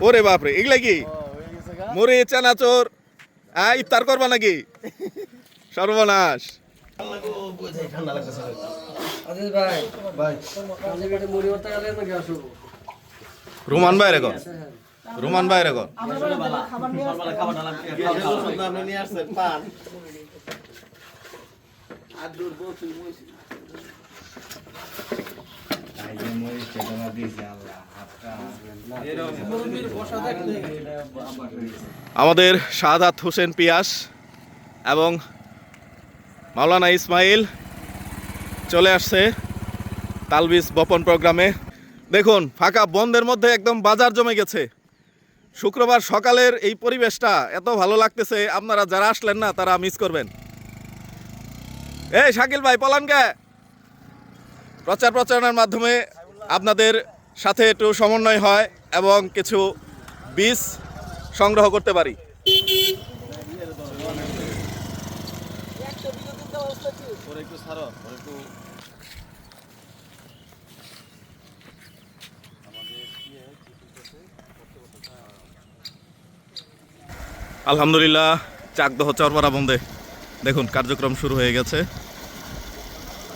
ওরে বাপরে এগুলা কি? মুড়ি চানাচোর আ ইফতার করবা নাকি? সর্বনাশ। আজিজ ভাই ভাই। আজিজ এটা মুড়ি ভর্তা আমাদের শাহাদাত হোসেন পিয়াস এবং মাওলানা ইসমাইল চলে আসছে তালবিজ বপন প্রোগ্রামে। দেখুন, ফাঁকা বন্ধের মধ্যে একদম বাজার জমে গেছে। শুক্রবার সকালের এই পরিবেশটা এত ভালো লাগতেছে, আপনারা যারা আসলেন না, তারা মিস করবেন। এই শাকিল ভাই, পলানকে। প্রচার প্রচারণার মাধ্যমে আপনাদের সাথে একটু সমন্বয় হয় এবং কিছু বীজ সংগ্রহ করতে পারি। আলহামদুলিল্লাহ, চাকদহ চরপাড়া বন্ধে দেখুন, কার্যক্রম শুরু হয়ে গেছে।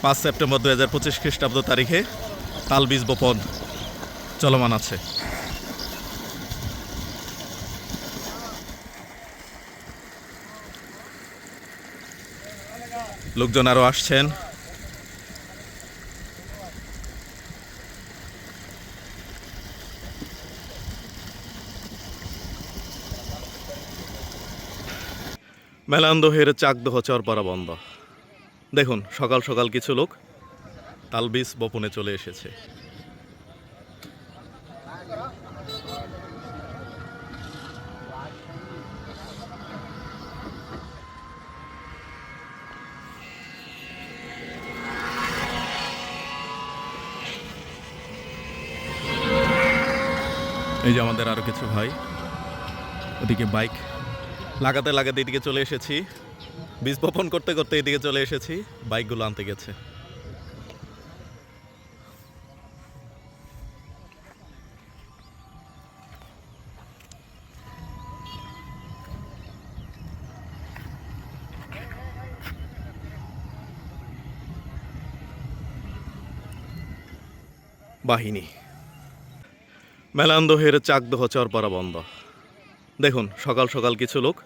পাঁচ সেপ্টেম্বর দু হাজার পঁচিশ খ্রিস্টাব্দ তারিখে। তালবীজ বপন চলমান আছে। লোকজন আরও আসছেন। মেলান্দহের চাকদহ চরপাড়া বন্ধ। দেখুন, সকাল সকাল কিছু লোক তালবিজ বপনে চলে এসেছে। এই যে আমাদের আরও কিছু ভাই, ওদিকে বাইক লাগাতে লাগাতে এদিকে চলে এসেছি। বীজ বপন করতে করতে এদিকে চলে এসেছি, বাইকগুলো আনতে গেছে। বাহিনী। মেলান্দহের চাকদহ চরপাড়া বন্ধ দেখুন সকাল সকাল কিছু লোক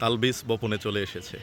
তালবিস বপনে চলে এসেছে।